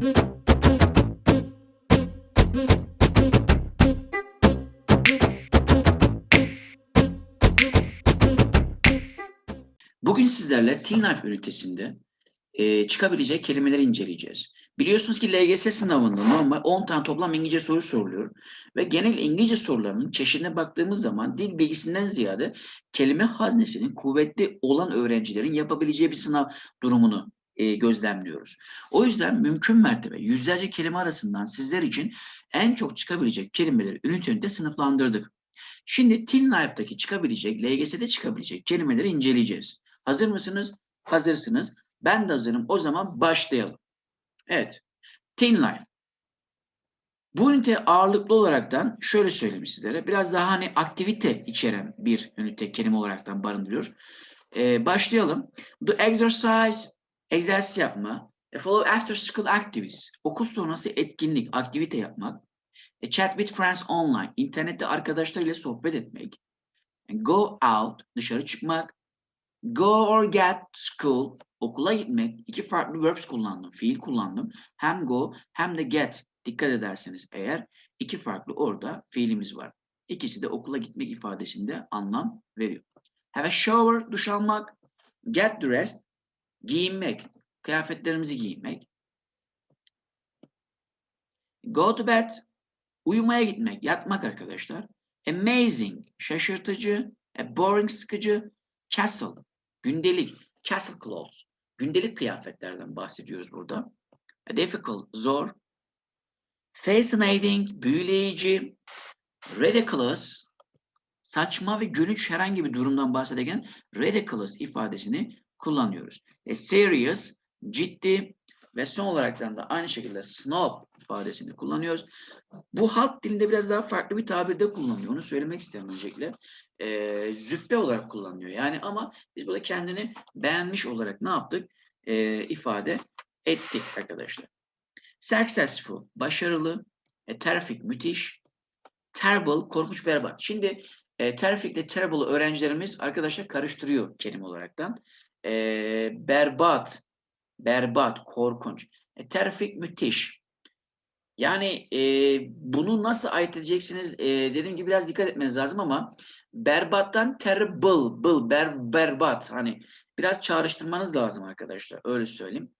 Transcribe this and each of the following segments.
Bugün sizlerle TINAF ünitesinde e, çıkabilecek kelimeleri inceleyeceğiz. Biliyorsunuz ki LGS sınavında normal 10 tane toplam İngilizce soru soruluyor. Ve genel İngilizce sorularının çeşidine baktığımız zaman dil bilgisinden ziyade kelime haznesinin kuvvetli olan öğrencilerin yapabileceği bir sınav durumunu e, gözlemliyoruz. O yüzden mümkün mertebe yüzlerce kelime arasından sizler için en çok çıkabilecek kelimeleri ünite ünite sınıflandırdık. Şimdi TINLife'daki çıkabilecek, LGS'de çıkabilecek kelimeleri inceleyeceğiz. Hazır mısınız? Hazırsınız. Ben de hazırım. O zaman başlayalım. Evet. Teen Life. Bu ünite ağırlıklı olaraktan şöyle söyleyeyim sizlere. Biraz daha hani aktivite içeren bir ünite kelime olaraktan barındırıyor. Ee, başlayalım. The exercise, egzersiz yapma. A follow after school activities. Okul sonrası etkinlik, aktivite yapmak. A chat with friends online. İnternette arkadaşlarıyla sohbet etmek. Go out, dışarı çıkmak. Go or get school, okula gitmek. İki farklı verbs kullandım, fiil kullandım. Hem go hem de get. Dikkat ederseniz eğer iki farklı orada fiilimiz var. İkisi de okula gitmek ifadesinde anlam veriyor. Have a shower, duş almak. Get dressed, giyinmek. Kıyafetlerimizi giyinmek. Go to bed, uyumaya gitmek, yatmak arkadaşlar. Amazing, şaşırtıcı. A boring, sıkıcı. Castle, gündelik. Castle clothes, gündelik kıyafetlerden bahsediyoruz burada. A difficult, zor. Fascinating, büyüleyici. Ridiculous, saçma ve gülünç herhangi bir durumdan bahsederken ridiculous ifadesini kullanıyoruz. A serious, ciddi ve son olaraktan da aynı şekilde snob ifadesini kullanıyoruz. Bu halk dilinde biraz daha farklı bir tabirde kullanılıyor. Onu söylemek isterim öncelikle. Ee, züppe olarak kullanılıyor. Yani ama biz burada kendini beğenmiş olarak ne yaptık? Ee, ifade ettik arkadaşlar. Successful, başarılı. E, terrific, müthiş. Terrible, korkunç, berbat. Şimdi e, terrific ile terrible öğrencilerimiz arkadaşlar karıştırıyor kelime olaraktan. E, berbat, berbat, korkunç. E, terrific, müthiş. Yani e, bunu nasıl ayırt edeceksiniz? E, dediğim gibi biraz dikkat etmeniz lazım ama berbattan terrible, bil, ber, berbat. Hani biraz çağrıştırmanız lazım arkadaşlar. Öyle söyleyeyim.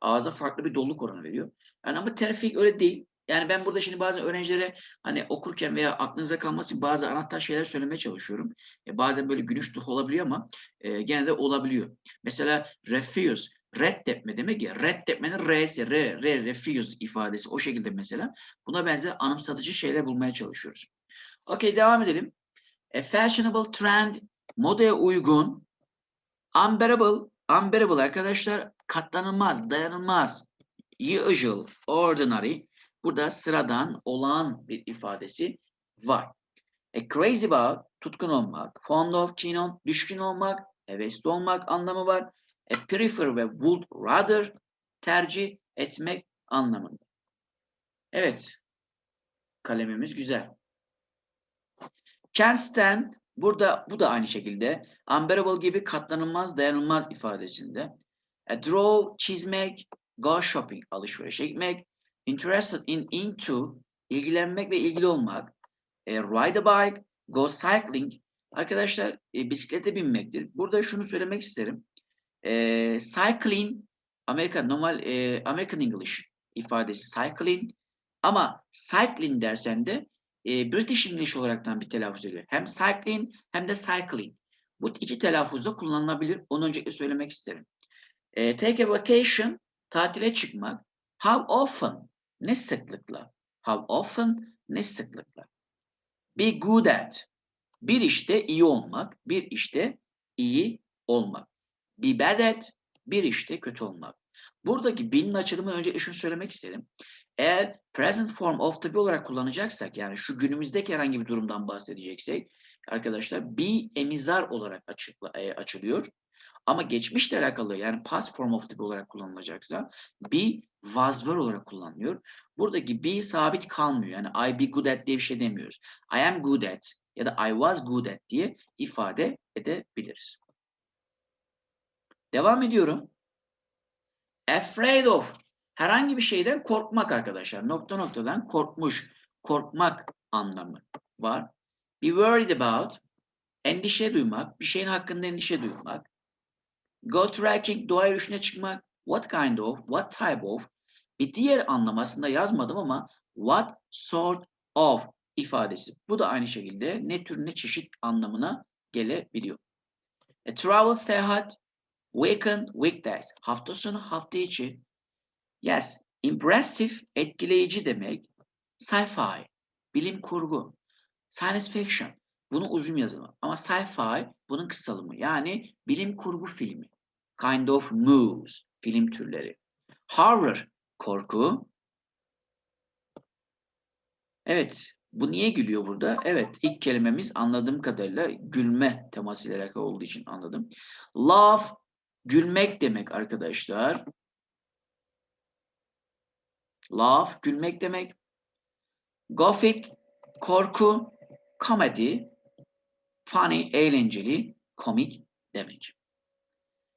Ağza farklı bir doluluk oranı veriyor. Yani ama terrific öyle değil. Yani ben burada şimdi bazı öğrencilere hani okurken veya aklınıza kalması bazı anahtar şeyler söylemeye çalışıyorum. E, bazen böyle gülüş olabiliyor ama e, gene de olabiliyor. Mesela refuse, reddetme demek ya. Reddetmenin R'si, re, re, refuse ifadesi o şekilde mesela. Buna benzer anımsatıcı şeyler bulmaya çalışıyoruz. Okey devam edelim. A fashionable trend, modaya uygun. Unbearable, unbearable arkadaşlar katlanılmaz, dayanılmaz. Usual, ordinary. Burada sıradan, olağan bir ifadesi var. A crazy about, tutkun olmak. Fond of, keen on, düşkün olmak. Hevesli olmak anlamı var. A prefer ve would rather, tercih etmek anlamında. Evet. Kalemimiz güzel. Can stand, burada bu da aynı şekilde. Unbearable gibi katlanılmaz, dayanılmaz ifadesinde. A draw, çizmek. Go shopping, alışverişe gitmek interested in into ilgilenmek ve ilgili olmak. E, ride a bike, go cycling. Arkadaşlar e, bisiklete binmektir. Burada şunu söylemek isterim. E, cycling Amerikan normal e, American English ifadesi cycling ama cycling dersen de e, British English olaraktan bir telaffuz ediyor. Hem cycling hem de cycling. Bu iki telaffuzda kullanılabilir. Onu öncelikle söylemek isterim. E, take a vacation, tatile çıkmak. How often? Ne sıklıkla? How often? Ne sıklıkla? Be good at. Bir işte iyi olmak, bir işte iyi olmak. Be bad at. Bir işte kötü olmak. Buradaki be'nin açılımını önce şunu söylemek istedim. Eğer present form of to be olarak kullanacaksak yani şu günümüzdeki herhangi bir durumdan bahsedeceksek arkadaşlar be emizar olarak açıkla, e, açılıyor. Ama geçmişle alakalı yani past form of to be olarak kullanılacaksa be was were olarak kullanılıyor. Buradaki be sabit kalmıyor. Yani I be good at diye bir şey demiyoruz. I am good at ya da I was good at diye ifade edebiliriz. Devam ediyorum. Afraid of. Herhangi bir şeyden korkmak arkadaşlar. Nokta noktadan korkmuş, korkmak anlamı var. Be worried about, endişe duymak, bir şeyin hakkında endişe duymak. Go trekking, doğa yürüyüşüne çıkmak. What kind of, what type of. Bir diğer anlam aslında yazmadım ama what sort of ifadesi. Bu da aynı şekilde ne tür ne çeşit anlamına gelebiliyor. A travel, seyahat, weekend, weekdays. Hafta sonu, hafta içi. Yes, impressive, etkileyici demek. Sci-fi, bilim kurgu. Science fiction, bunu uzun yazımı. Ama sci-fi bunun kısalımı. Yani bilim kurgu filmi. Kind of movies, film türleri. Horror, korku. Evet, bu niye gülüyor burada? Evet, ilk kelimemiz anladığım kadarıyla gülme temasıyla alakalı olduğu için anladım. Laugh, gülmek demek arkadaşlar. Laugh, gülmek demek. Gothic, korku. Comedy, funny, eğlenceli, komik demek.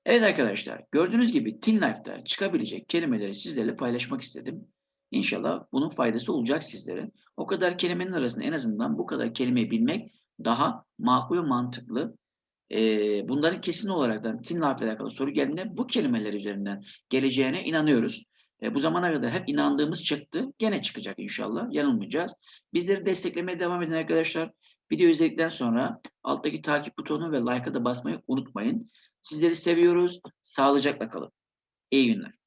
Evet arkadaşlar, gördüğünüz gibi Teen Life'da çıkabilecek kelimeleri sizlerle paylaşmak istedim. İnşallah bunun faydası olacak sizlere. O kadar kelimenin arasında en azından bu kadar kelimeyi bilmek daha makul mantıklı. Ee, bunların kesin olarak da Teen Life ile alakalı soru geldiğinde bu kelimeler üzerinden geleceğine inanıyoruz. E, bu zamana kadar hep inandığımız çıktı. Gene çıkacak inşallah. Yanılmayacağız. Bizleri desteklemeye devam edin arkadaşlar. Video izledikten sonra alttaki takip butonu ve like'a da basmayı unutmayın. Sizleri seviyoruz. Sağlıcakla kalın. İyi günler.